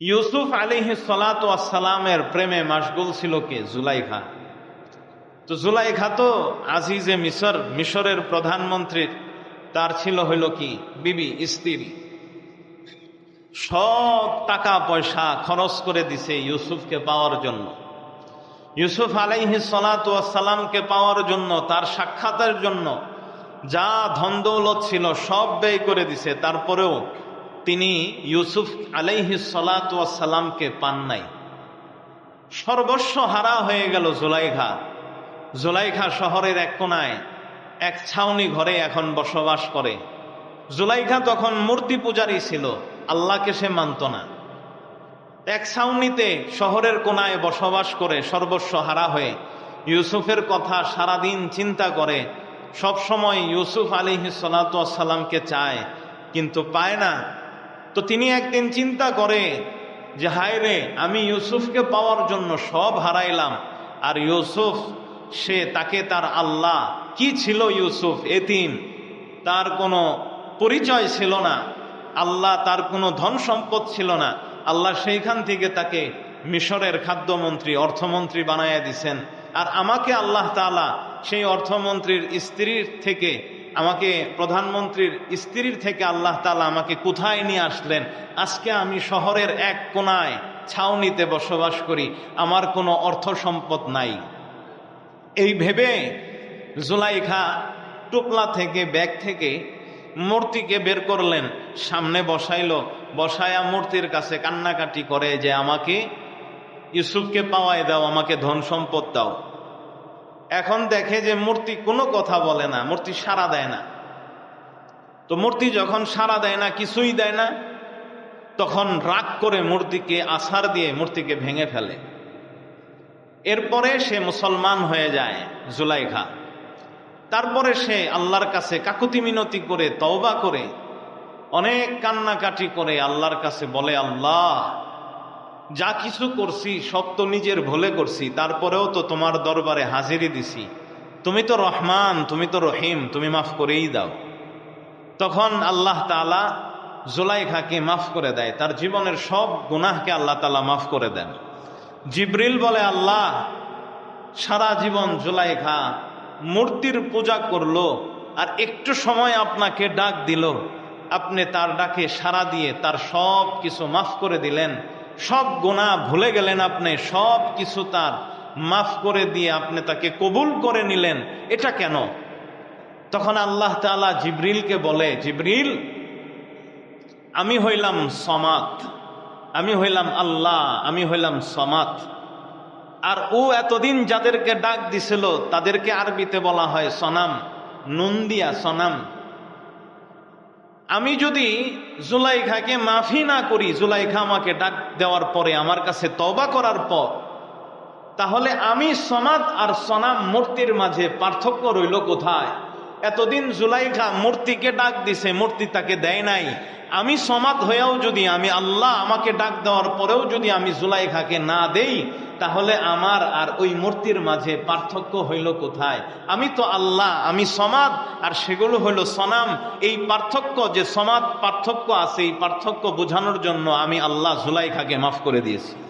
ইউসুফ আলিহ সালামের প্রেমে মাসগুল ছিল কে? জুলাইখা তো জুলাইখা তো আজিজে মিশর, মিশরের প্রধানমন্ত্রীর, তার ছিল হইল কি? বিবি, স্ত্রী। সব টাকা পয়সা খরচ করে দিছে ইউসুফকে পাওয়ার জন্য। ইউসুফ আলাইহি সালামকে পাওয়ার জন্য, তার সাক্ষাতের জন্য যা ধন দৌলত ছিল সব ব্যয় করে দিছে। তারপরেও তিনি ইউসুফ আলাইহি সালামকে পান নাই। সর্বস্ব হারা হয়ে গেল জুলাইখা জুলাইখা শহরের এক কোনায় এক ছাউনি ঘরে এখন বসবাস করে। জুলাইখা তখন মূর্তি পূজারই ছিল, আল্লাহকে সে মানত না। এক ছাউনিতে শহরের কোনায় বসবাস করে সর্বস্ব হারা হয়ে ইউসুফের কথা সারাদিন চিন্তা করে সব সময় ইউসুফ আলিহি সালাতামকে চায়, কিন্তু পায় না। তো তিনি একদিন চিন্তা করে যে, হায় রে, আমি ইউসুফকে পাওয়ার জন্য সব হারাইলাম। আর ইউসুফ, সে, তাকে তার আল্লাহ, কি ছিল ইউসুফ, এতিম? তার কোনো পরিচয় ছিল না। আল্লাহ, তার কোনো ধন সম্পদ ছিল না। আল্লাহ সেইখান থেকে তাকে মিশরের খাদ্যমন্ত্রী, অর্থমন্ত্রী বানাইয়া দিছেন। আর আমাকে আল্লাহ তালা সেই অর্থমন্ত্রীর স্ত্রীর থেকে আমাকে প্রধানমন্ত্রীর স্ত্রীর থেকে আল্লাহ তালা আমাকে কোথায় নিয়ে আসলেন? আজকে আমি শহরের এক কোনায় ছাউনিতে বসবাস করি। আমার কোনো অর্থ সম্পদ নাই। এই ভেবে জুলাইখা টুপলা থেকে, ব্যাগ থেকে মূর্তিকে বের করলেন। সামনে বসাইল। বসায়া মূর্তির কাছে কান্নাকাটি করে যে, আমাকে ইউসুফকে পাওয়ায় দাও, আমাকে ধন সম্পদ দাও। এখন দেখে যে মূর্তি কোনো কথা বলে না, মূর্তি সাড়া দেয় না। তো মূর্তি যখন সাড়া দেয় না, কিছুই দেয় না, তখন রাগ করে মূর্তিকে আছার দিয়ে মূর্তিকে ভেঙে ফেলে। এরপরে সে মুসলমান হয়ে যায় জুলাইখা। তারপরে সে আল্লাহর কাছে কাকুতি মিনতি করে, তওবা করে, অনেক কান্নাকাটি করে আল্লাহর কাছে বলে, আল্লাহ যা কিছু করছি, সব তো নিজের ভুলে করছি। তারপরেও তো তোমার দরবারে হাজিরি দিছি। তুমি তো রহমান, তুমি তো রহিম, তুমি মাফ করেই দাও। তখন আল্লাহ তালা জোলাইখাকে মাফ করে দেয়। তার জীবনের সব গুনাহকে আল্লাহ তালা মাফ করে দেন। জিব্রিল বলে, আল্লাহ, সারা জীবন জোলাইখা মূর্তির পূজা করল আর একটু সময় আপনাকে ডাক দিল। আপনি তার ডাকে সাড়া দিয়ে তার সব কিছু মাফ করে দিলেন। সব গোনা ভুলে গেলেন আপনি, সব কিছু তার মাফ করে দিয়ে আপনি তাকে কবুল করে নিলেন। এটা কেন? তখন আল্লাহ তালা জিব্রিলকে বলে, জিব্রিল, আমি হইলাম সমাত, আমি হইলাম আল্লাহ, আমি হইলাম সমাত। আর ও এতদিন যাদেরকে ডাক দিছিল, তাদেরকে আরবিতে বলা হয় সনাম নুন দিয়া সনাম। আমি যদি জুলাইখাকে মাফি না করি, জুলাইখা আমাকে ডাক দেওয়ার পরে, আমার কাছে তবা করার পর, তাহলে আমি সমাদ আর সনাম মূর্তির মাঝে পার্থক্য রইল কোথায়? এতদিন জুলাইখা মূর্তিকে ডাক দিছে, মূর্তি তাকে দেয় নাই। আমি সমাদ হয়েও যদি আমি আল্লাহ আমাকে ডাক দেওয়ার পরেও যদি আমি জুলাইখাকে না দেই তাহলে আমার আর ওই মূর্তির মাঝে পার্থক্য হইল কোথায়? আমি তো আল্লাহ, আমি সমাদ, আর সেগুলো হইল সনাম। এই পার্থক্য যে সমাদ পার্থক্য আছে, এই পার্থক্য বোঝানোর জন্য আমি আল্লাহ জুলাইখাকে মাফ করে দিয়েছি।